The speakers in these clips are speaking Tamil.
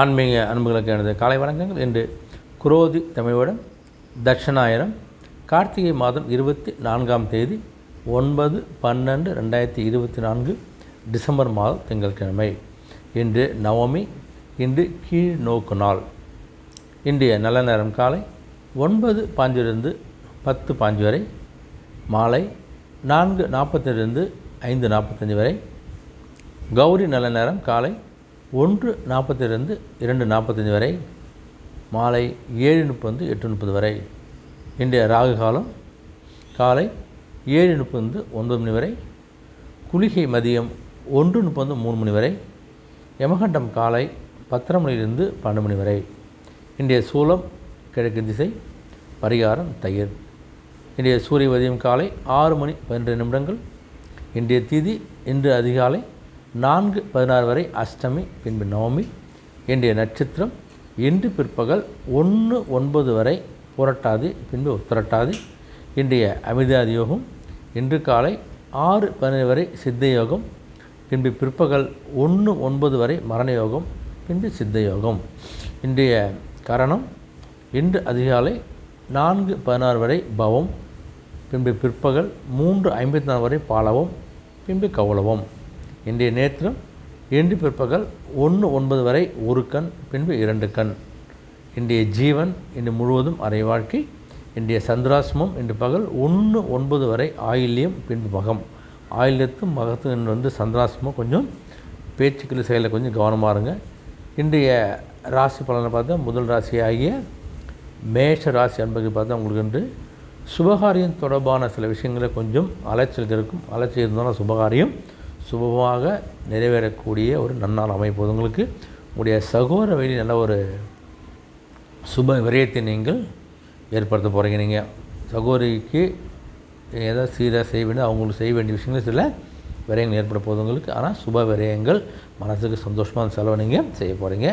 ஆன்மீக அன்புகளுக்கு எனது காலை வணக்கங்கள். இன்று குரோதி தமிழ்வடம் தட்சணாயிரம் கார்த்திகை மாதம் இருபத்தி நான்காம் தேதி ஒன்பது பன்னெண்டு ரெண்டாயிரத்தி இருபத்தி நான்கு டிசம்பர் மாதம் திங்கட்கிழமை. இன்று நவமி இன்று கீழ் நோக்கு நாள். இன்றைய நல்ல நேரம் காலை ஒன்பது பாஞ்சிலிருந்து பத்து பாஞ்சு வரை மாலை நான்கு நாற்பத்திலிருந்து ஐந்து நாற்பத்தஞ்சு வரை. கௌரி நல்ல நேரம் காலை ஒன்று நாற்பத்திலிருந்து இரண்டு நாற்பத்தஞ்சு வரை மாலை ஏழு முப்பது எட்டு முப்பது வரை. இன்றைய ராகு காலம் காலை ஏழு முப்பது ஒன்பது மணி வரை. குளிகை மதியம் ஒன்று முப்பது மூணு மணி வரை. யமகண்டம் காலை பத்தரை மணியிலிருந்து பன்னெண்டு மணி வரை. இன்றைய சூலம் கிழக்கு திசை பரிகாரம் தயிர். இன்றைய சூரிய உதயம் காலை ஆறு மணி பன்னிரெண்டு நிமிடங்கள். இன்றைய திதி இன்று அதிகாலை நான்கு பதினாறு வரை அஷ்டமி பின்பு நவமி இன்றைய நட்சத்திரம் இன்று பிற்பகல் ஒன்று ஒன்பது வரை புரட்டாதி பின்பு உத்திரட்டாதி இன்றைய அமிதாதி யோகம் இன்று காலை ஆறு பதினேழு வரை சித்த யோகம் பின்பு பிற்பகல் ஒன்று ஒன்பது வரை மரண யோகம் பின்பு சித்த யோகம். இன்றைய கரணம் இன்று அதிகாலை நான்கு பதினாறு வரை பவம் பின்பு பிற்பகல் மூன்று ஐம்பத்தி நாலு வரை பாலவம் பின்பு கௌளவம் இன்றைய நேத்திரம் இன்று பிற்பகல் ஒன்று ஒன்பது வரை ஒரு கண் பின்பு இரண்டு கண். இன்றைய ஜீவன் இன்று முழுவதும் அரை வாழ்க்கை. இன்றைய சந்திராசிரமம் இன்று பகல் ஒன்று ஒன்பது வரை ஆயில்யம் பின்பு மகம். ஆயில்யத்தும் மகத்தும் வந்து சந்திராசிரமம். கொஞ்சம் பேச்சுக்கள் செயலில் கொஞ்சம் கவனமாக இருங்க. இன்றைய ராசி பலனை பார்த்தா முதல் ராசி ஆகிய மேஷ ராசி என்பதை பார்த்தா உங்களுக்கு இன்று சுபகாரியம் தொடர்பான சில விஷயங்களை கொஞ்சம் அலைச்சல் இருக்கும். அலைச்சல் இருந்தாலும் சுபகாரியம். சுபமாக நிறைவேறக்கூடிய ஒரு நன்னாள் அமைப்போது உங்களுக்கு உங்களுடைய சகோதர வழி நல்ல ஒரு சுப விரயத்தை நீங்கள் ஏற்படுத்த போகிறீங்க நீங்கள் சகோதரிக்கு ஏதாவது சீராக செய்ய வேண்டிய அவங்களுக்கு செய்ய வேண்டிய விஷயங்கள் சில விரயங்கள் ஏற்பட போகுது உங்களுக்கு. ஆனால் சுப விரயங்கள் மனசுக்கு சந்தோஷமான செலவை நீங்கள் செய்ய போகிறீங்க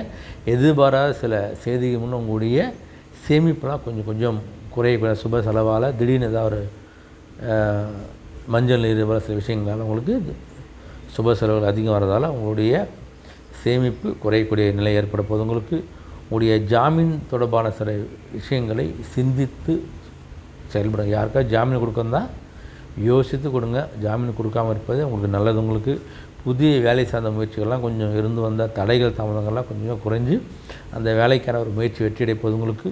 எதிர்பாராத சில செய்திக்கு முன்னே உங்களுடைய சேமிப்பெல்லாம் கொஞ்சம் கொஞ்சம் குறையக்கூடிய சுப செலவால் திடீர்னு ஏதாவது ஒரு மஞ்சள் நீர் போல சில விஷயங்களால் உங்களுக்கு சுப செலவுகள் அதிகம் வரதால் உங்களுடைய சேமிப்பு குறையக்கூடிய நிலை ஏற்பட போது உங்களுக்கு உங்களுடைய ஜாமீன் தொடர்பான சில விஷயங்களை சிந்தித்து செயல்படுங்க யாருக்கா ஜாமீன் கொடுக்கறதா யோசித்து கொடுங்க. ஜாமீன் கொடுக்காம இருப்பது உங்களுக்கு நல்லது. உங்களுக்கு புதிய வேலை சார்ந்த முயற்சிகள்லாம் கொஞ்சம் இருந்து வந்த தடைகள் தாமதங்கள்லாம் கொஞ்சம் குறைஞ்சு அந்த வேலைக்கான ஒரு முயற்சி வெற்றி அடைப்போது உங்களுக்கு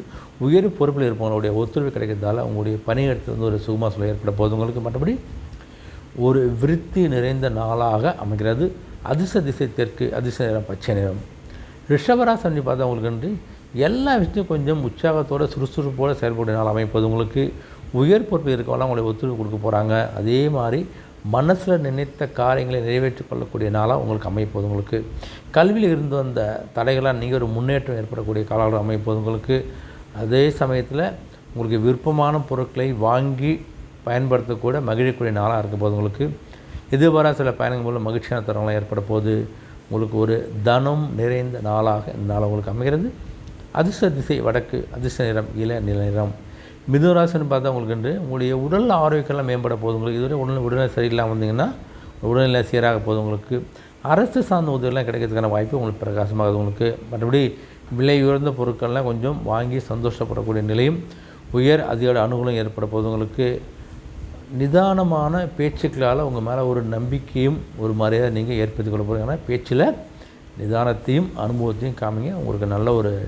உயர் பொறுப்பில் இருப்பவங்களுடைய ஒத்துழைப்பு கிடைக்கிறதால உங்களுடைய பணியிடத்தில் வந்து ஒரு சுகமாக சொல்ல ஏற்பட போது உங்களுக்கு மற்றபடி ஒரு விருத்தி நிறைந்த நாளாக அமைகிறது. அதிர்ஷ்ட திசை தெற்கு அதிர்ஷ்ட நிறம் பச்சை நிறம் ரிஷபராசனி பார்த்தா உங்களுக்கு வந்து எல்லா விஷயத்தையும் கொஞ்சம் உற்சாகத்தோடு சுறுசுறுப்போடு செயல்படும் நாள் அமைப்பது உங்களுக்கு. உயர் பொறுப்பு இருக்கவெல்லாம் உங்களை ஒத்துழைப்பு கொடுக்க போகிறாங்க அதே மாதிரி மனசில் நினைத்த காரியங்களை நிறைவேற்றிக் கொள்ளக்கூடிய நாளாக உங்களுக்கு அமைப்போது உங்களுக்கு. கல்வியில் இருந்து வந்த தடைகளாக நீங்கள் ஒரு முன்னேற்றம் ஏற்படக்கூடிய காலம் அமைப்போது உங்களுக்கு. அதே சமயத்தில் உங்களுக்கு விருப்பமான பொருட்களை வாங்கி பயன்படுத்தக்கூட மகிழக்கூடிய நாளாக இருக்க போது உங்களுக்கு. எதிர்பாரா சில பயணங்கள் மூலம் மகிழ்ச்சியான தருணங்களாக ஏற்பட போது உங்களுக்கு ஒரு தனம் நிறைந்த நாளாக இந்த நாள் உங்களுக்கு அமைகிறது. அதிர்ஷ்ட திசை வடக்கு அதிர்ஷ்ட நிறம் இள நில நிறம். மிதுராசின்னு பார்த்தா உங்களுக்கு என்று உங்களுடைய உடல் ஆரோக்கியம்லாம் மேம்பட போகுது. உங்களுக்கு இதுவரை உடல் உடல்நிலை சரியில்லாமல் வந்தீங்கன்னா உடல்நிலை சீராக போகுது உங்களுக்கு. அரசு சார்ந்த உதவியெல்லாம் கிடைக்கிறதுக்கான வாய்ப்பு உங்களுக்கு பிரகாசமாகுது உங்களுக்கு. மற்றபடி விலை உயர்ந்த பொருட்கள்லாம் கொஞ்சம் வாங்கி சந்தோஷப்படக்கூடிய நிலையும் உயர் அதிகார அனுகூலம் ஏற்பட போது உங்களுக்கு. நிதானமான பேச்சுக்களால் உங்கள் மேலே ஒரு நம்பிக்கையும் ஒரு மரியாதை நீங்கள் ஏற்படுத்திக் கொள்ள போகிறீங்க பேச்சில் நிதானத்தையும் அனுபவத்தையும் காமிங்க. உங்களுக்கு நல்ல ஒரு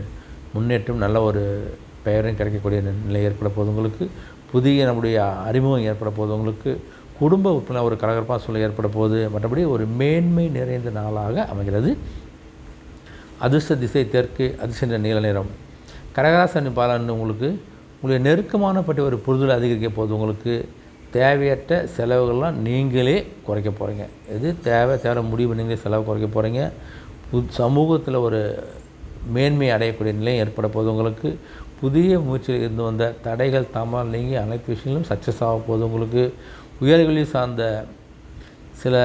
முன்னேற்றம் நல்ல ஒரு பெயரும் கிடைக்கக்கூடிய நிலை ஏற்பட போது உங்களுக்கு புதிய நம்முடைய அறிமுகம் ஏற்பட போது உங்களுக்கு குடும்ப உறுப்பினர் ஒரு கலகரப்பாக சூழல் ஏற்பட போகுது மற்றபடி ஒரு மேன்மை நிறைந்த நாளாக அமைகிறது. அதிர்ஷ்ட திசை தெற்கு அதிர்ஷ்ட நீல நிறம். கடகராசனி பாலன் உங்களுக்கு உங்களுடைய நெருக்கமான பற்றி ஒரு புரிதல் அதிகரிக்க போது உங்களுக்கு தேவையற்ற செலவுகள்லாம் நீங்களே குறைக்க போகிறீங்க எது தேவை தேவை முடிவு நீங்களே செலவு குறைக்க போகிறீங்க புது சமூகத்தில் ஒரு மேன்மை அடையக்கூடிய நிலையம் ஏற்பட போது உங்களுக்கு. புதிய முயற்சியில் இருந்து வந்த தடைகள் தாமல் நீங்கி அனைத்து விஷயங்களும் சக்ஸஸ் ஆக போது உங்களுக்கு. உயர்கல்வி சார்ந்த சில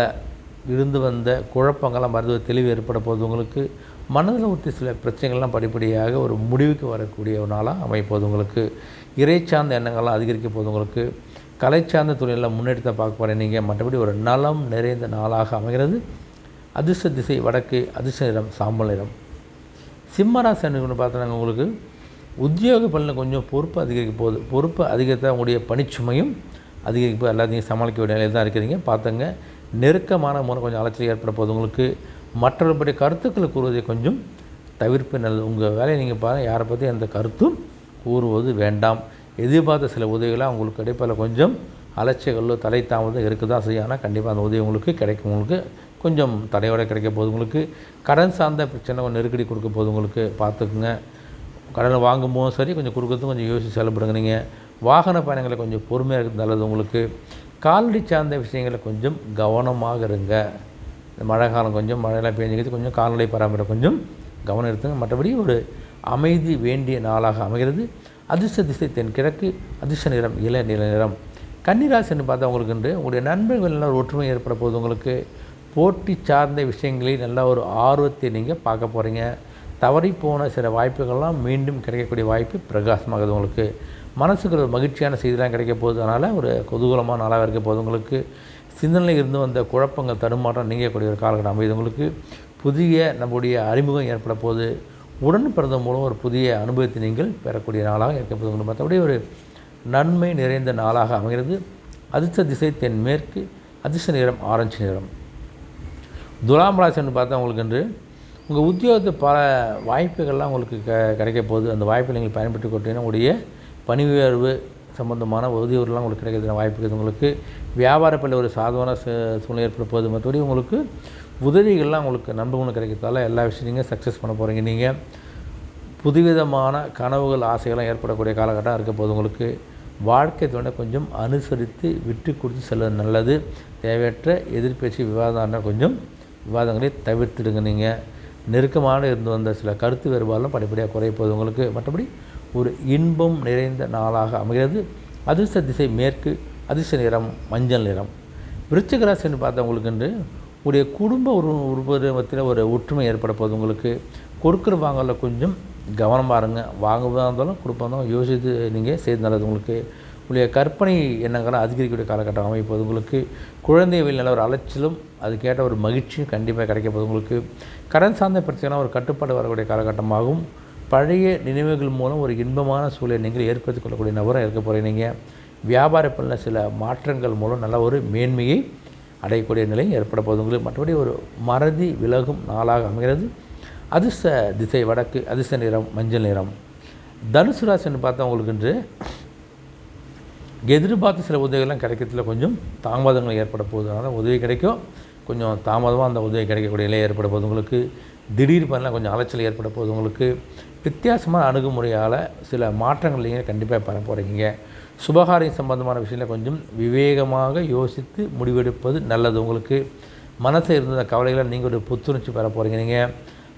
இருந்து வந்த குழப்பங்கள்லாம் மருத்துவ தெளிவு ஏற்பட போது உங்களுக்கு. மனதில் ஒட்டி சில பிரச்சனைகள்லாம் படிப்படியாக ஒரு முடிவுக்கு வரக்கூடிய ஒரு நாளாக அமைப்போது உங்களுக்கு. இறை சார்ந்த எண்ணங்கள்லாம் அதிகரிக்க போது உங்களுக்கு. கலை சார்ந்த துறையில் முன்னெடுத்த பார்க்க போகிறேன் நீங்கள் மற்றபடி ஒரு நலம் நிறைந்த நாளாக அமைகிறது. அதிர்ஷ்ட திசை வடக்கு அதிர்ஷ்ட நிறம் சாம்பல் நிறம். சிம்மராசி அணுகுன்னு பார்த்தோன்னா உங்களுக்கு. உத்தியோக பலனில் கொஞ்சம் பொறுப்பு அதிகரிக்க போகுது. பொறுப்பு அதிகரித்த உங்களுடைய பணிச்சுமையும் அதிகரிப்பு எல்லாத்தையும் சமாளிக்க வேண்டிய நிலையில் தான் இருக்கிறீங்க. பார்த்துங்க. நெருக்கமான முறை கொஞ்சம் அலைச்சல் ஏற்பட போகுது உங்களுக்கு. மற்றவர்களுடைய கருத்துக்களை கூறுவதை கொஞ்சம் தவிர்ப்பு நல்லது. உங்கள் வேலையை நீங்கள் பாருங்கள் யாரை பற்றி அந்த கருத்தும் கூறுவது வேண்டாம். எதிர்பார்த்த சில உதவிகளாக உங்களுக்கு கிடைப்பதில் கொஞ்சம் அலட்சியங்களோ தலை தாமதம் இருக்க தான் செய்யும் ஆனால் கண்டிப்பாக அந்த உதவி உங்களுக்கு கிடைக்கும். உங்களுக்கு கொஞ்சம் தடையோடு கிடைக்க போகுது. உங்களுக்கு கடன் சார்ந்த பிரச்சனை நெருக்கடி கொடுக்க போகுது. உங்களுக்கு பார்த்துக்குங்க. கடனை வாங்கும்போதும் சரி கொஞ்சம் கொடுக்கறதும் கொஞ்சம் யோசித்து செலப்படுங்க நீங்கள் வாகன பயணங்களை கொஞ்சம் பொறுமையாக இருக்கிறது நல்லது உங்களுக்கு. கால்நடை சார்ந்த விஷயங்களை கொஞ்சம் கவனமாக இருங்க. இந்த மழை காலம் கொஞ்சம் மழையெல்லாம் பெஞ்சிக்கிறது கொஞ்சம் கால்நடை பராமரிப்பு கொஞ்சம் கவனம் எடுத்துங்க. மற்றபடி ஒரு அமைதி வேண்டிய நாளாக அமைகிறது. அதிர்ஷ்ட திசை தென்கிழக்கு அதிர்ஷ்ட நிறம் இள நில நிறம். கன்னிராசின்னு பார்த்தா உங்களுக்கு என்று உங்களுடைய நண்பர்கள் நல்ல ஒரு ஒற்றுமை ஏற்பட போகுது உங்களுக்கு. போட்டி சார்ந்த விஷயங்களில் நல்ல ஒரு ஆர்வத்தை நீங்கள் பார்க்க போகிறீங்க தவறி போன சில வாய்ப்புகள்லாம் மீண்டும் கிடைக்கக்கூடிய வாய்ப்பு பிரகாசமாகுது உங்களுக்கு. மனசுக்கு ஒரு மகிழ்ச்சியான செய்திலாம் கிடைக்க போகுது. அதனால் ஒரு குதூகலமான நாளாக இருக்க போகுது உங்களுக்கு. சிந்தனையில் இருந்து வந்த குழப்பங்கள் தடுமாற்றம் நீங்கக்கூடிய ஒரு காலகட்டம் அமைது உங்களுக்கு. புதிய நம்முடைய அறிமுகம் ஏற்பட போகுது. உடன் பிறந்த மூலம் ஒரு புதிய அனுபவத்தை நீங்கள் பெறக்கூடிய நாளாக இருக்கப்படுது மற்றபடி ஒரு நன்மை நிறைந்த நாளாக அமைகிறது. அதிர்ஷ்ட திசை தென்மேற்கு அதிர்ஷ்ட நிறம் ஆரஞ்சு நிறம். துலாம் ராசின்னு பார்த்தா உங்களுக்கு என்று உங்கள் உத்தியோகத்து பல வாய்ப்புகள்லாம் உங்களுக்கு க கிடைக்க போகுது. அந்த வாய்ப்பை நீங்கள் பயன்படுத்தி கொட்டீங்கன்னா உங்களுடைய பணி உயர்வு சம்பந்தமான உதவியெல்லாம் உங்களுக்கு கிடைக்கிறதுன வாய்ப்பு இருக்குது உங்களுக்கு வியாபாரத்தில் ஒரு சாதமான சூ- சூழ்நிலை ஏற்பட போது மற்றபடி உங்களுக்கு உதவிகள்லாம் உங்களுக்கு நண்பர்களும் கிடைக்கிறதால எல்லா விஷயத்தையும் சக்ஸஸ் பண்ண போகிறீங்க நீங்கள் புதுவிதமான கனவுகள் ஆசைகள்லாம் ஏற்படக்கூடிய காலகட்டம் இருக்க போது உங்களுக்கு வாழ்க்கை துணை கொஞ்சம் அனுசரித்து விட்டு கொடுத்து செல்வது நல்லது. தேவையற்ற எதிர்பேச்சு விவாதம் கொஞ்சம் விவாதங்களை தவிர்த்துடுங்க நீங்கள் நெருக்கமான இருந்து வந்த சில கருத்து வேறுபாடுலாம் படிப்படியாக குறைய போகுது உங்களுக்கு. மற்றபடி ஒரு இன்பம் நிறைந்த நாளாக அமைகிறது. அதிர்ஷ்ட திசை மேற்கு அதிர்ஷ்ட நிறம் மஞ்சள் நிறம். விருச்சிக ராசின்னு பார்த்தா உங்களுக்கு என்று உடைய குடும்ப ஒரு உருவத்தில் ஒரு ஒற்றுமை ஏற்பட போகுது உங்களுக்கு. கொடுக்குற வாங்கல கொஞ்சம் கவனமாக இருங்க வாங்குவதாக இருந்தாலும் கொடுப்பா இருந்தாலும் யோசித்து நீங்கள் செய்து நல்லது உங்களுக்கு. உங்களுடைய கற்பனை எண்ணங்களை அதிகரிக்கக்கூடிய காலகட்டம் அமைப்போது உங்களுக்கு. குழந்தை நல்ல ஒரு அலைச்சலும் அது கேட்ட ஒரு மகிழ்ச்சியும் கண்டிப்பாக கிடைக்க போகுது உங்களுக்கு. கடன் சார்ந்த பிரச்சனை ஒரு கட்டுப்பாடு வரக்கூடிய காலகட்டமாகும். பழைய நினைவுகள் மூலம் ஒரு இன்பமான சூழலை நீங்கள் ஏற்படுத்திக் கொள்ளக்கூடிய நபராக இருக்க போகிறீங்க நீங்கள் வியாபார பலன சில மாற்றங்கள் மூலம் நல்ல ஒரு மேன்மையை அடையக்கூடிய நிலை ஏற்பட போகுதுங்களுக்கு மற்றபடி ஒரு மறதி விலகும் நாளாக அமைகிறது. அதிர்ஷ்ட திசை வடக்கு அதிர்ஷ்ட நிறம் மஞ்சள் நிறம். தனுசு ராசின்னு பார்த்தா உங்களுக்கு இன்று எதிர்பார்த்த சில உதவிகள்லாம் கிடைக்கிறதுல கொஞ்சம் தாமதங்கள் ஏற்பட போகுது. அதனால் உதவி கிடைக்கும். கொஞ்சம் தாமதமாக அந்த உதவி கிடைக்கக்கூடிய நிலை ஏற்பட போது உங்களுக்கு. திடீர் பண்ணலாம் கொஞ்சம் அலைச்சல் ஏற்பட போகுது. உங்களுக்கு வித்தியாசமான அணுகுமுறையால் சில மாற்றங்கள் நீங்கள் கண்டிப்பாக பெற போகிறீங்க சுபகாரியம் சம்பந்தமான விஷயத்தில் கொஞ்சம் விவேகமாக யோசித்து முடிவெடுப்பது நல்லது. உங்களுக்கு மனசில் இருந்த கவலைகளை நீங்கள் ஒரு புத்துணர்ச்சி பெற போகிறீங்க நீங்கள்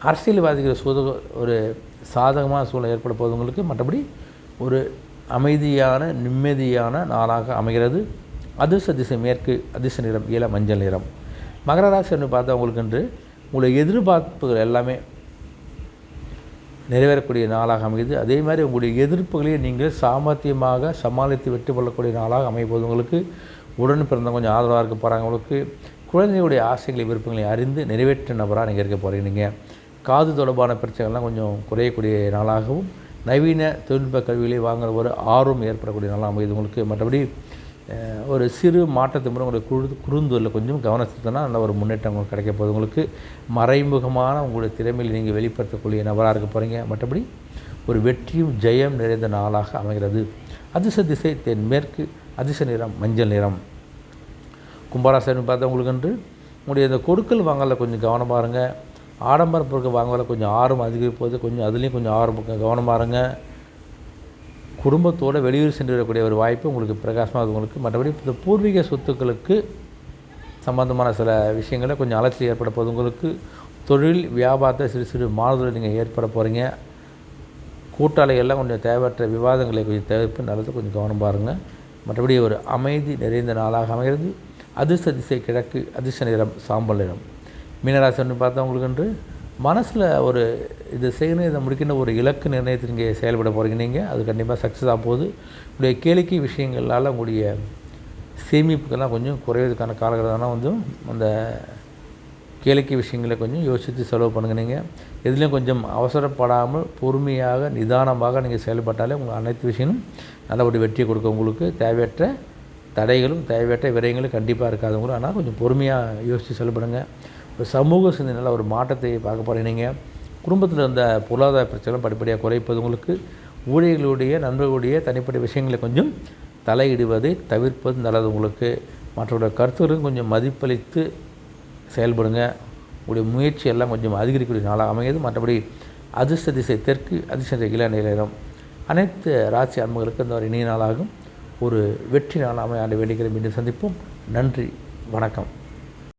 அரசியல்வாதிகள் சூத ஒரு சாதகமான சூழல் ஏற்பட போகுது உங்களுக்கு மற்றபடி ஒரு அமைதியான நிம்மதியான நாளாக அமைகிறது. அதிர்ஷ்ட திசை மேற்கு அதிர்ஷ்ட நிறம் இள மஞ்சள் நிறம். மகர என்று பார்த்தா உங்களுக்கு என்று உங்களுடைய எதிர்பார்ப்புகள் எல்லாமே நிறைவேறக்கூடிய நாளாக அமைகிறது அதே மாதிரி உங்களுடைய எதிர்ப்புகளையும் நீங்கள் சாமர்த்தியமாக சமாளித்து வெற்றி கொள்ளக்கூடிய நாளாக அமைப்பது உங்களுக்கு உடன் பிறந்த கொஞ்சம் ஆதரவாக இருக்க போகிறாங்க உங்களுக்கு குழந்தைகளுடைய ஆசைகளை விருப்பங்களை அறிந்து நிறைவேற்ற நபராக நீங்கள் இருக்க போகிறீங்க காது தொடர்பான பிரச்சனைகள்லாம் கொஞ்சம் குறையக்கூடிய நாளாகவும் நவீன தொழில்நுட்ப கல்விகளை வாங்குற ஒரு ஆர்வம் ஏற்படக்கூடிய நாளாக அமையுது. உங்களுக்கு மற்றபடி ஒரு சிறு மாற்றத்தை மூலம் உங்களுடைய குழு குறுந்தூரில் கொஞ்சம் கவனம் செலுத்தினா நல்ல ஒரு முன்னேற்றம் உங்களுக்கு கிடைக்க போகுது. உங்களுக்கு மறைமுகமான உங்களுடைய திறமையில் நீங்கள் வெளிப்படுத்தக்கூடிய நபராக இருக்க போகிறீங்க மற்றபடி ஒரு வெற்றியும் ஜெயம் நிறைந்த நாளாக அமைகிறது. அதிர்ஷ்ட திசை தென்மேற்கு அதிர்ஷ்ட நிறம் மஞ்சள் நிறம். கும்பராசன் பார்த்தா உங்களுக்கு என்று உங்களுடைய இந்த கொடுக்கல் வாங்கல கொஞ்சம் கவனமாக இருங்க. ஆடம்பர பொருட்கள் வாங்கல கொஞ்சம் ஆர்வம் அதிகரிப்போது கொஞ்சம் அதுலேயும் கொஞ்சம் ஆர்வம் கவனமாக இருங்க. குடும்பத்தோடு வெளியூர் சென்று வரக்கூடிய ஒரு வாய்ப்பு உங்களுக்கு பிரகாசமாக உங்களுக்கு மற்றபடி இந்த பூர்வீக சொத்துக்களுக்கு சம்பந்தமான சில விஷயங்களை கொஞ்சம் அலட்சி ஏற்பட போகுது. உங்களுக்கு தொழில் வியாபாரத்தை சிறு சிறு மாறுதல் நீங்கள் ஏற்பட போகிறீங்க கூட்டாளிகள்லாம் கொஞ்சம் தேவையற்ற விவாதங்களை கொஞ்சம் தவிர்ப்பு நல்லது. கொஞ்சம் கவனம் பாருங்கள் மற்றபடி ஒரு அமைதி நிறைந்த நாளாக அமைகிறது. அதிர்ஷ்ட திசை கிழக்கு அதிர்ஷ்ட நிறம் சாம்பல் நிறம். மீனராசின்னு பார்த்தா உங்களுக்கு என்று மனசில் ஒரு இது செய்யணும் இதை முடிக்கணும் ஒரு இலக்கு நிர்ணயத்தை நீங்கள் செயல்பட போகிறீங்க நீங்கள் அது கண்டிப்பாக சக்ஸஸ் ஆக போகுது. உங்களுடைய கேளிக்கை விஷயங்களால் உங்களுடைய சேமிப்புக்கெல்லாம் கொஞ்சம் குறைவதற்கான காலகட்டம்னா வந்து அந்த கேளிக்கை விஷயங்களை கொஞ்சம் யோசித்து செலவு பண்ணுங்க நீங்கள் எதுலேயும் கொஞ்சம் அவசரப்படாமல் பொறுமையாக நிதானமாக நீங்கள் செயல்பட்டாலே உங்கள் அனைத்து விஷயமும் நல்லபடி வெற்றியை கொடுக்க உங்களுக்கு தேவையற்ற தடைகளும் தேவையற்ற விரயங்களும் கண்டிப்பாக இருக்காது. உங்களுக்கு ஆனால் கொஞ்சம் பொறுமையாக யோசித்து செயல்படுங்க இப்போ சமூக சிந்தனையில் ஒரு மாற்றத்தை பார்க்க போகிறீங்க குடும்பத்தில் இருந்த பொருளாதார பிரச்சனை படிப்படியாக குறைப்பது உங்களுக்கு ஊழியர்களுடைய நண்பர்களுடைய தனிப்பட்ட விஷயங்களை கொஞ்சம் தலையிடுவதை தவிர்ப்பது நல்லது உங்களுக்கு. மற்றவருடைய கருத்துக்களுக்கும் கொஞ்சம் மதிப்பளித்து செயல்படுங்க. உங்களுடைய முயற்சி எல்லாம் கொஞ்சம் அதிகரிக்கக்கூடிய நாளாக அமையது மற்றபடி அதிர்ஷ்ட திசை தெற்கு அதிர்ஷ்ட திசை இள நிலையம் அனைத்து ராசி அன்பர்களுக்கு இந்த ஒரு இனிய நாளாகும். ஒரு வெற்றி நாளாக அமைய ஆண்டு மீண்டும் சந்திப்போம். நன்றி வணக்கம்.